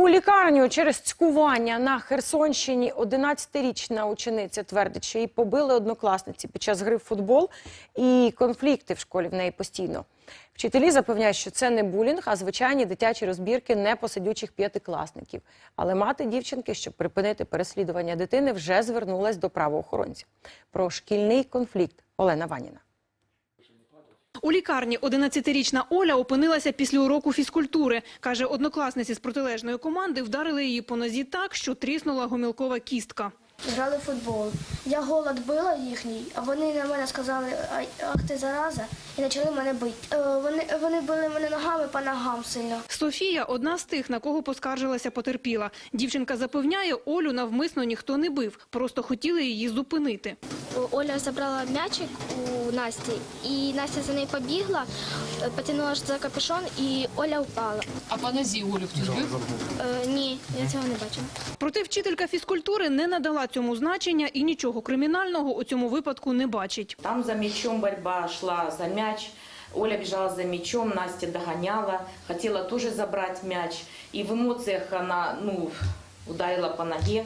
У лікарню через цькування на Херсонщині 11-річна учениця твердить, що її побили однокласниці під час гри в футбол, і конфлікти в школі в неї постійно. Вчителі запевняють, що це не булінг, а звичайні дитячі розбірки непосидючих п'ятикласників. Але мати дівчинки, щоб припинити переслідування дитини, вже звернулась до правоохоронців. Про шкільний конфлікт Олена Ваніна. У лікарні 11-річна Оля опинилася після уроку фізкультури. Каже, однокласниці з протилежної команди вдарили її по нозі так, що тріснула гомілкова кістка. Грали в футбол. Я голод била їхній, а вони на мене сказали, ах ти зараза, і почали мене бити. Е, Вони, вони били мене ногами по ногам сильно. Софія – одна з тих, на кого поскаржилася потерпіла. Дівчинка запевняє, Олю навмисно ніхто не бив, просто хотіли її зупинити. Оля забрала м'ячик у Насті, і Настя за нею побігла, е, потягнула за капюшон, і Оля впала. А по нозі Олю хтось бив? Е, ні, я цього не бачила. Проте вчителька фізкультури не надала цьому значення і нічого кримінального у цьому випадку не бачить. Там за мячом борьба шла за мяч. Оля бежала за мячом, Настя догоняла, хотела тоже забрать мяч. И в эмоциях она ну, ударила по ноге.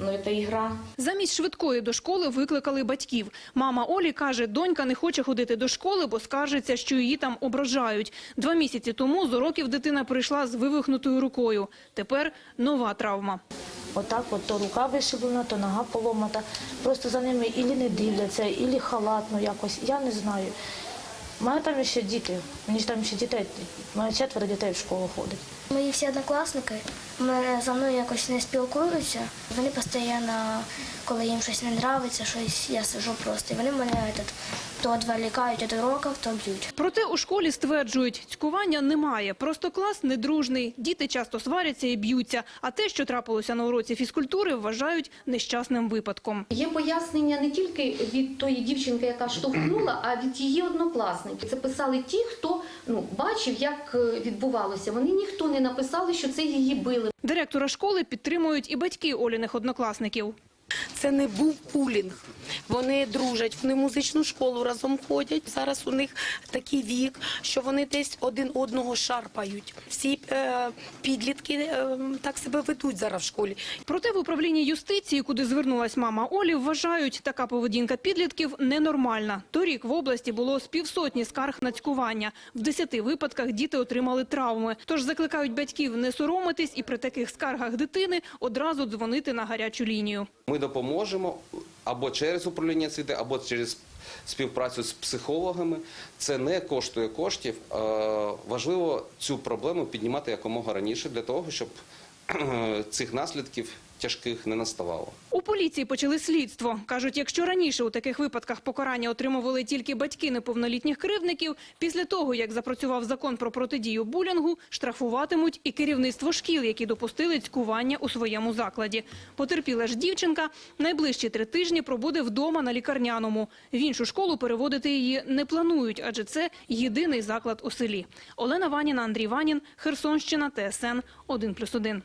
Но это игра. Замість швидкої до школи викликали батьків. Мама Олі каже, донька не хоче ходити до школи, бо скаржиться, що її там ображають. Два місяці тому з уроків дитина прийшла з вивихнутою рукою. Тепер нова травма. Отак от то рука вишиблена, то нога поломата. Просто за ними ілі не дивляться, ілі халатно якось. Я не знаю. У мене там ще діти. Мені ж там ще дітей. У мене четверо дітей в школу ходить. Мої всі однокласники мене за мною якось не спілкуються. Вони постійно, коли їм щось не подобається, щось я сижу просто. І вони мене этот, то відволікають від уроків, то б'ють. Проте у школі стверджують, цькування немає. Просто клас недружний. Діти часто сваряться і б'ються. А те, що трапилося на уроці фізкультури, вважають нещасним випадком. Є пояснення не тільки від тої дівчинки, яка штовхнула, а від її однокласників. Це писали ті, хто ну бачив, як е, відбувалося. Вони ніхто не написали, що це її били. Директора школи підтримують і батьки Оліних однокласників. Це не був пулінг. Вони дружать, вони в музичну школу разом ходять. Зараз у них такий вік, що вони десь один одного шарпають. Всі е, підлітки е, так себе ведуть зараз в школі. Проте в управлінні юстиції, куди звернулась мама Олі, вважають, така поведінка підлітків ненормальна. Торік в області було з півсотні скарг на цькування. В десяти випадках діти отримали травми. Тож закликають батьків не соромитись і при таких скаргах дитини одразу дзвонити на гарячу лінію. Ми допоможемо або через управління освіти, або через співпрацю з психологами. Це не коштує коштів. Е, Важливо цю проблему піднімати якомога раніше для того, щоб цих наслідків тяжких не наставало. У поліції почали слідство. Кажуть, якщо раніше у таких випадках покарання отримували тільки батьки неповнолітніх кривдників, після того, як запрацював закон про протидію булінгу, штрафуватимуть і керівництво шкіл, які допустили цькування у своєму закладі. Потерпіла ж дівчинка найближчі три тижні пробуде вдома на лікарняному. В іншу школу переводити її не планують, адже це єдиний заклад у селі. Олена Ваніна, Андрій Ванін, Херсонщина, ТСН 1+,1.